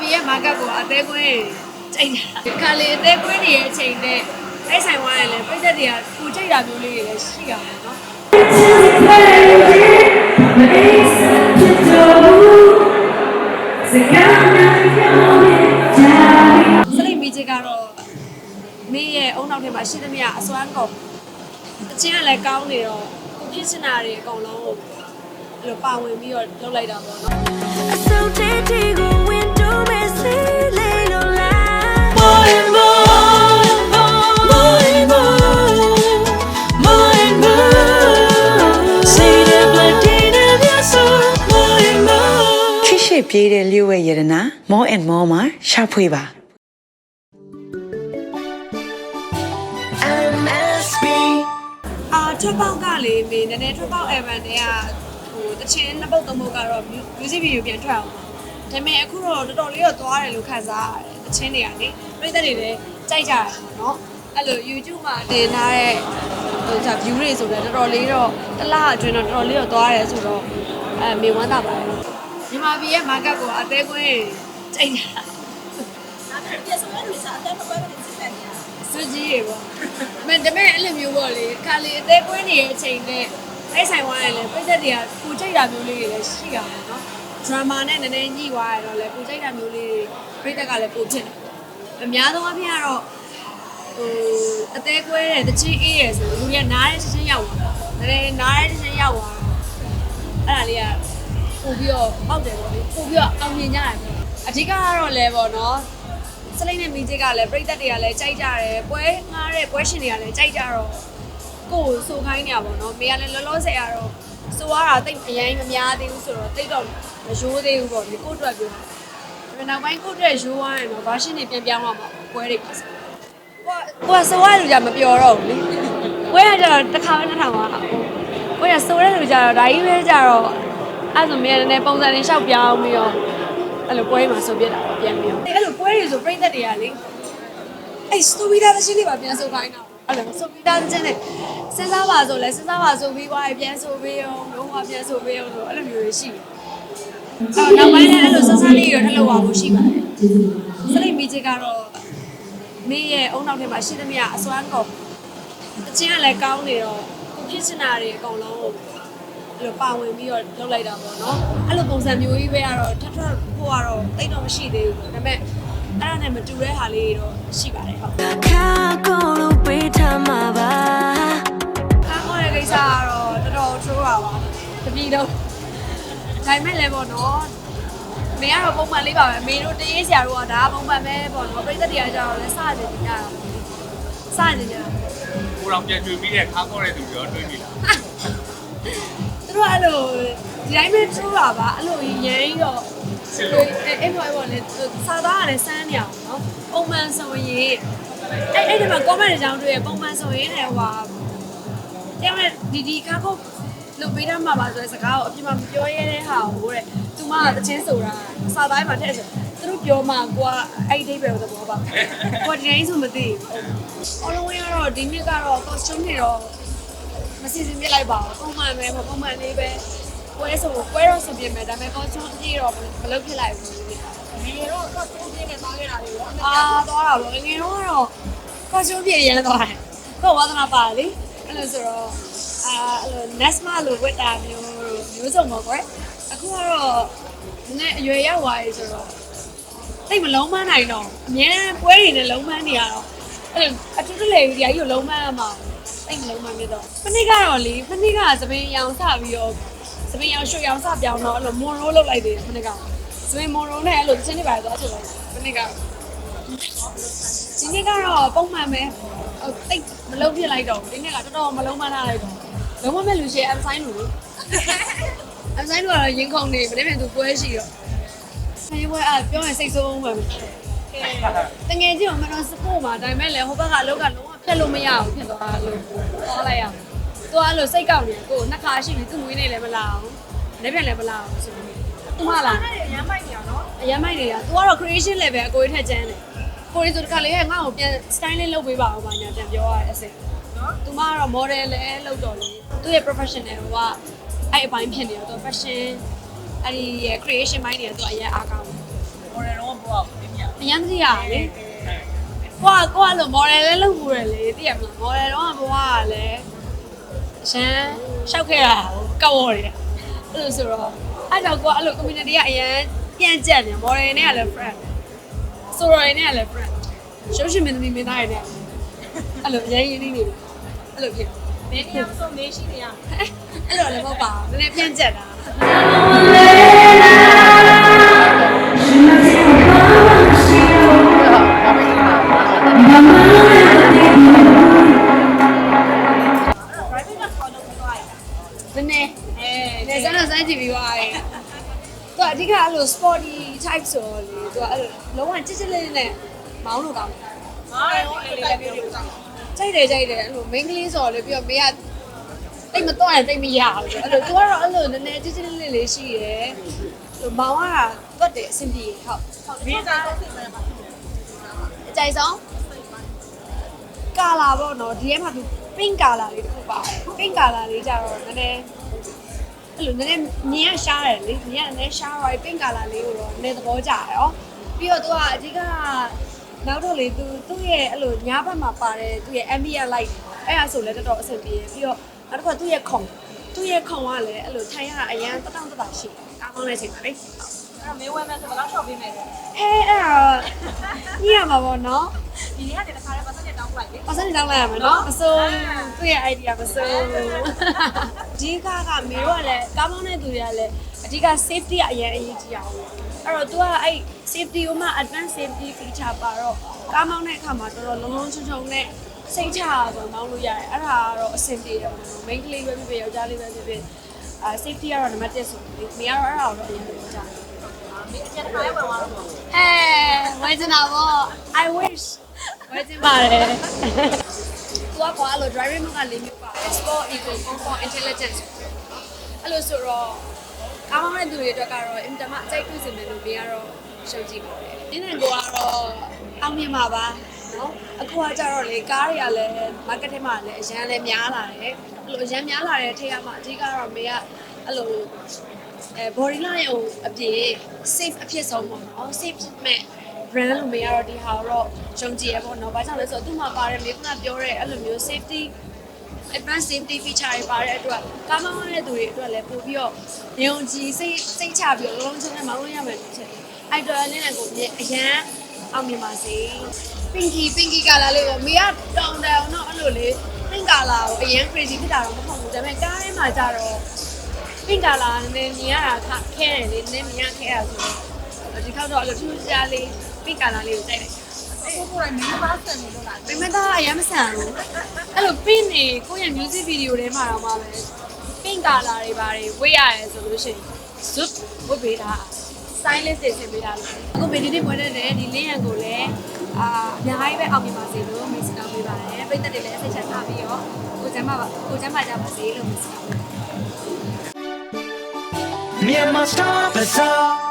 ပြည်ရဲ့ market ကိုအသေးကွင်းကြိုက်တာခါလေအသေးကွင်းနေရဲ့အချိန်နဲ့အဲ့ဆိုင်ဝိုင်းရလဲပြည့်သက်တွေကကိုကြိုက်တာမျိုးလေးတွေလည်းရှိရမှာနော်စလိမမီချစ်ကတော့မင်းရဲ့အုံနောက်ထဲမှာရှိသမျှအစွမ်းကုန်အချင်းကလည်းကောင်းနေတော့ကိုဖြစ်ချင်တာတွေအကုန်လုံးကိုအဲ့လိုပါဝင်ပြီးတော့လုပ်လိုက်တာပေါ့နော် ရှိပြေးတဲ့လျှို့ဝဲရတနာ more and more မှာရှာဖွေပါ MSB. အာထွက်ပေါက်ကလေမေနည်းနည်းထွက်ပေါက် Evan တွေကဟိုတချင်းနှစ်ပုတ်သုံးပုတ်ကတော့ music video ပြန်ထွက်အောင်ပါဒါပေမဲ့အခုတော့တော်တော်လေးတော့သွားတယ်လို့ခံစားရတယ်တချင်းတွေကလေပြိသက်တွေလည်းကြိုက်ကြတယ်ပေါ့နော်အဲ့လို YouTube မှာတင်ထားတဲ့ဟိုဒါ view တွေဆိုတော့တော်တော်လေးတော့တစ်လအတွင်းတော့တော်တော်လေးတော့သွားတယ်ဆိုတော့အဲမေဝမ်းသာပါတယ် မြန်မာပြည်ရဲ့ market ကိုအသေးကွင်းကြိုက်တာစွကြီးရေပေါ့။မင်းတမဲအဲ့လိုမျိုးပေါ့လေခါလေအသေးကွင်းနေတဲ့အချိန်နဲ့အဲ့ဆိုင်ဝိုင်းရလဲပြည့်သက်တွေကကိုကြိုက်တာမျိုးလေးတွေလည်းရှိရမှာနော်။ drama နဲ့နည်းနည်းညှိသွားရတော့လဲကိုကြိုက်တာမျိုးလေးတွေပြည့်သက်ကလည်းပိုဖြစ်တယ်။အများဆုံးအဖြစ်ကတော့ဟိုအသေးကွဲတဲ့တချင်းအေးရယ်ဆိုလူတွေကနားတဲ့ချင်းရောက်သွား။နည်းနည်းနားတဲ့ချင်းရောက်သွား။အဲ့ဒါလေးက ပို့ပြီးတော့ပေါက်တယ်ပေါ့လေ။ပို့ပြီးတော့အောင်မြင်ကြတယ်ပေါ့။အဓိကကတော့လဲပေါ့နော်။စလိမ့်နဲ့မီဂျစ်ကလည်းပြိသက်တွေကလည်းကြိုက်ကြတယ်ပွဲငားတဲ့ပွဲရှင်တွေကလည်းကြိုက်ကြတော့ကိုယ်ဆိုခိုင်းနေရပါတော့မေကလည်းလောလောဆယ်ကတော့ဆိုရတာတိတ်အရင်မများသေးဘူးဆိုတော့တိတ်တော့မရိုးသေးဘူးပေါ့ဒီကိုယ့်အတွက်ပြောဒါပေမဲ့နောက်ပိုင်းကိုယ့်အတွက်ရိုးသွားရင်တော့ဘာရှင်တွေပြန်ပြောင်းသွားမှာပွဲတွေပါဆိုကိုကကိုကဆိုရလူကြမပြောတော့ဘူးလေပွဲကကျတော့တစ်ခါပဲနှစ်ထောင်ပါပွဲကဆိုရလူကြတော့ဒါကြီးပဲကြတော့ အဲ့ဆိုမေကလည်းပုံစံလေးရှောက်ပြောင်းပြီးတော့အဲ့လိုပွဲမှာဆိုပြတာပေါ့ပြန်ပြီးတော့အဲ့လိုပွဲတွေဆိုပြိသက်တွေကလေအဲ့စတူဗီဒါသချင်းတွေပါပြန်ဆိုခိုင်းတာအဲ့လိုစတူဗီဒါသချင်းတွေစဉ်းစားပါဆိုလဲစဉ်းစားပါဆိုပြီးွားပြန်ဆိုပြီးအောင်လုံးဝပြန်ဆိုပြီးအောင်လို့အဲ့လိုမျိုးတွေရှိတယ်အော်နောက်ပိုင်းလည်းအဲ့လိုစစလေးတွေထပ်လို့ပါဖို့ရှိပါတယ်စလိမမီချစ်ကတော့မင်းရဲ့အုံနောက်ထဲမှာရှိသမျှအစွမ်းကုန်အချင်းကလည်းကောင်းနေတော့ကိုဖြစ်ချင်တာတွေအကုန်လုံးကို အဲ့လိုပါဝင်ပြီးတော့လုပ်လိုက်တာပေါ့နော်အဲ့လိုပုံစံမျိုးကြီးပဲကတော့ထပ်ထပ်ဖို့ကတော့တိတ်တော့မရှိသေးဘူးဒါပေမဲ့အဲ့ဒါနဲ့မတူတဲ့ဟာလေးတွေတော့ရှိပါတယ်ဟုတ် Kako lo beta ma ba ကားခေါ်တဲ့ကိစ္စကတော့တော်တော်ထိုးပါပါတပီတော့ဒါပေမဲ့လည်းပေါ့နော်မင်းကတော့ပုံမှန်လေးပါပဲမင်းတို့တရေးဆရာတို့ကဒါကပုံမှန်ပဲပေါ့နော်ပြိသက်တွေကကြတော့လည်းစနေကြတာစနေကြတာကိုတော်ပြန်ကျွေပြီးတဲ့ခါခေါ်တဲ့သူရောတွေးပြီလားသူတို့ အဲ့လိုဒီတိုင်းပဲထိုးတာပါအဲ့လိုရမ်းတော့စစ်လို့အဲ့အဲ့ဘောဘောလေစာသားကလည်းစမ်းနေအောင်နော်ပုံမှန်ဆိုရင်အဲ့အဲ့ဒီမှာ comment တွေကြောင်းတွေ့ရပုံမှန်ဆိုရင်လည်းဟိုဟာတရားနဲ့ဒီဒီကားခုတ်လုပ်ပေးတတ်မှာပါဆိုတဲ့စကားကိုအပြစ်မမပြောရတဲ့ဟာကိုတဲ့သူမကတချင်းဆိုတာစာသားမှာထည့်ဆိုသူတို့ပြောမှကိုကအဲ့ဒီပဲသဘောပါကိုကဒီတိုင်းဆိုမသိဘူးအလုံးဝကတော့ဒီနှစ်ကတော့ costume တွေတော့ မစီစဉ်ပြလိုက်ပါဘူးပုံမှန်ပဲပုံမှန်လေးပဲပွဲဆိုပွဲတော့ဆိုပြင်မယ်ဒါပေမဲ့ costume အကြီးတော့မလုပ်ဖြစ်လိုက်ဘူးငယ်တော့ကကိုပြင်းနဲ့သားခဲ့တာလေအာသွားတာပေါ့ငယ်တော့ကတော့ကော်စတူးပြည့်ရမ်းသွားတယ်ကိုဝါသနာပါလေအဲ့လိုဆိုတော့အာအဲ့လို Nesma လိုဝတ်တာမျိုးမျိုးစုံပေါ့ကွယ်အခုကတော့နည်းအရွယ်ရောက်သွားပြီဆိုတော့တိတ်မလုံးမနိုင်တော့အများပွဲတွေနဲ့လုံးမနေရတော့အဲ့အတူတူလေဒီအကြီးကိုလုံးမရမှာ တိတ်မလုံးမမြတော့ဖနေ့ကတော့လေဖနေ့ကသပင်းရောင်စပြီးတော့သပင်းရောင်ရွှေရောင်စပြောင်းတော့အဲ့လိုမွန်ရိုးလုပ်လိုက်တယ်ဖနေ့ကစပင်မွန်ရိုနဲ့အဲ့လိုချင်းနေပါသွားဆိုတော့ဒီနေ့ကဒီနေ့ကတော့ပုံမှန်ပဲဟိုတိတ်မလုံးဖြစ်လိုက်တော့ဒီနေ့ကတော်တော်မလုံးမထားလိုက်တော့လုံးဝမဲ့လူရှိအမ်ဆိုင်လူလို့အမ်ဆိုင်လူကတော့ရင်ခုန်နေမနေ့ကသူပွဲရှိတော့ဆိုင်ပွဲအပြောရင်စိတ်ဆိုးအောင်ပဲတငယ်ချင်းကမတော်စပို့မှာဒါပေမဲ့လည်းဟိုဘက်ကအလုပ်ကလုံးဝ ဖြတ်လို့မရဘူးဖြတ်သွားလို့သွားလိုက်ရသူကအဲ့လိုစိတ်ကောက်နေကိုနှစ်ခါရှိပြီသူငွေနေလည်းမလာဘူးလည်းပြန်လည်းမလာဘူးဆိုပြီးသူမလားအရမ်းမိုက်နေရနော်အရမ်းမိုက်နေရသူကတော့ creation level အကိုကြီးထက်ကျန်းတယ်ကိုရီဆိုတကလေးကငါ့ကိုပြန် style လေးလုပ်ပေးပါအောင်ပါညာပြန်ပြောရတယ်အစင်နော်သူမကတော့ model လည်းလုပ်တော့လေသူရဲ့ professional ကအဲ့အပိုင်းဖြစ်နေတော့သူ fashion အဲ့ဒီ creation ဘိုင်းတွေကသူအရင်အားကောင်းတယ် model တော့ဘောကမင်းမြအရမ်းကြည့်ရလေ ကိုကကိုကလို့ model လည်းလုပ်ဘူးရလေသိရမလား model တော့ဘဝကလည်းရှမ်းရှောက်ခဲ့ရကောက်ဝရတယ်အဲ့လိုဆိုတော့အဲ့တော့ကိုကအဲ့လို community ကအရင်ပြန်ကြက်နေ model နဲ့ကလည်း friend ဆိုတော့နဲ့ကလည်း friend ရှုပ်ရှင်မင်းသမီးမင်းသားရတဲ့အဲ့လိုအရင်ရင်းနေတယ်အဲ့လိုဖြစ်ဘယ်နေရာမဆိုမေးရှိနေရအဲ့လိုလည်းမဟုတ်ပါဘူးနည်းနည်းပြန်ကြက်တာ နည်းနည်းအဲနေစမ်းတော့စမ်းကြည့်ပြီးသွားတယ်သူကအဓိကအဲ့လို sporty type ဆိုတော့လေသူကအဲ့လိုလုံးဝချစ်ချစ်လေးလေးနဲ့မောင်းလို့ကောင်းတယ်ငါရောအဲ့လေးလေးပြောတာကြိုက်တယ်ကြိုက်တယ်အဲ့လို main ကလေးဆိုတော့လေပြီးတော့မေကတိတ်မတော့ရင်တိတ်မရဘူးအဲ့လိုသူကတော့အဲ့လိုနည်းနည်းချစ်ချစ်လေးလေးလေးရှိရယ်ဟိုမောင်ကတွတ်တယ်အဆင်ပြေဟုတ်ဟုတ်ဒီစားတော့သိမယ်ပါအကြိုက်ဆုံး ကာလာပေါ့နော်ဒီထဲမှာသူ pink ကာလာလေးတစ်ခုပါတယ် pink ကာလာလေးကြတော့နည်းနည်းအဲ့လိုနည်းနည်းမြင်ရရှားတယ်လေမြင်ရနည်းနည်းရှားသွားပြီ pink ကာလာလေးကိုတော့နည်းသဘောကျတယ်ရောပြီးတော့သူကအဓိကနောက်တော့လေသူသူ့ရဲ့အဲ့လိုညာဘက်မှာပါတယ်သူ့ရဲ့ ambient light အဲ့ဒါဆိုလည်းတော်တော်အဆင်ပြေတယ်ပြီးတော့နောက်တစ်ခါသူ့ရဲ့ခုံသူ့ရဲ့ခုံကလည်းအဲ့လိုထိုင်ရတာအရန်တတောင့်တတာရှိတယ်ကောင်းကောင်းလေးချိန်ပါလေအဲ့တော့မေးဝဲမယ်ဆိုတော့ shop ပေးမယ်ဟဲအဲ့ဒါညရမှာပေါ့နော် ဒီနေ့ကတည်းကခါရဲပတ်စံတောင်းလိုက်လေ။အစနေတောင်းလိုက်ရမယ်နော်။အစိုးသူ့ရဲ့ idea မစိုး။ဒီကကမေတို့ကလည်းကားမောင်းတဲ့သူတွေကလည်းအဓိက safety ကအရင်အရေးကြီးအောင်။အဲ့တော့ तू ကအဲ့ safety ကိုမှ advanced safety feature ပါတော့ကားမောင်းတဲ့အခါမှာတော်တော်လုံးလုံးချုံချုံနဲ့စိတ်ချရဆိုမောင်းလို့ရတယ်။အဲ့ဒါကတော့အဆင်ပြေတယ်ပေါ့နော်။ main ကလေးပဲဖြစ်ဖြစ်ယောက်ျားလေးပဲဖြစ်ဖြစ်အာ safety ကတော့နံပါတ်1ဆိုပြီးမေကတော့အဲ့ဒါကိုတော့အရင်ပြောကြတယ်မေးအကျဉ်းခါရဲဝင်သွားတော့ဟဲ့ဝယ်ချင်တာပေါ့ I wish ဝယ်ချင်ပါတယ်သူကကွာအဲ့လို driving mode ကလေးမျိုးပါတယ် sport eco comfort intelligence အဲ့လိုဆိုတော့ကားမောင်းတဲ့သူတွေအတွက်ကတော့အင်တာမအကြိုက်တွေ့စင်မယ်လို့မြင်ရတော့ရှုံးကြည့်ပါတယ်ဒီနေ့ကိုကတော့အောင်မြင်ပါပါနော်အခုကကြတော့လေကားတွေကလည်း market ထဲမှာလည်းအရန်လည်းများလာတယ်အဲ့လိုအရန်များလာတဲ့ထိပ်ကမှအဓိကတော့မေကအဲ့လိုအဲ body line ကိုအပြည့် safe အဖြစ်ဆုံးပေါ့နော် safe မဲ့ brand လို့မရတော့ဒီဟာတော့ယုံကြည်ရပေါ့နော်။ဘာကြောင့်လဲဆိုတော့သူ့မှာပါတဲ့မိကပြောတဲ့အဲ့လိုမျိုး safety advanced safety feature တွေပါတဲ့အတွက်ကားမောင်းတဲ့သူတွေအတွက်လည်းပို့ပြီးတော့ယုံကြည်စိတ်စိတ်ချပြီးတော့လုံးလုံးချင်းနဲ့မောင်းလို့ရမယ်လို့ချက်တယ်။အဲ့တော့လည်းလည်းကိုအရန်အောင်မြင်ပါစေ။ pinky pinky ကလာလေးကိုမိကတောင်းတယ်အောင်တော့အဲ့လိုလေ pink ကလာကိုအရန် crazy ဖြစ်တာတော့မဟုတ်ဘူး။ဒါပေမဲ့ကားထဲမှာကြတော့ပင်ကလာနည်းမြင်ရတာခခဲတယ်လေနည်းမြင်ရခဲရဆိုတော့ဒီခေါက်တော့အဲ့လိုထူးခြားလေး ပင်ကလာလေးကိုတိုက်လိုက်ကိုကိုယ်တိုင်မင်းပါဆန်နေလို့လားပင်မသားအရင်မဆန်ဘူးအဲ့လိုပင်နေကိုယ့်ရဲ့ music video ထဲမှာတော့မှပဲပင်ကလာတွေပါတယ်ဝေးရတယ်ဆိုလို့ရှိရင် zip ဝတ်ပေးတာ stylist တွေဆင်ပေးတာလို့အခုမေဒီနေ့ပွဲတဲ့ဒီလင်းရန်ကိုလည်းအာအများကြီးပဲအောင်မြင်ပါစေလို့မိတ်ဆက်ပေးပါတယ်ပိတ်သက်တွေလည်းစိတ်ချထားပြီးတော့ကိုကျမ်းပါကိုကျမ်းပါကြပါစေလို့မိတ်ဆက် Myanmar Star Bazaar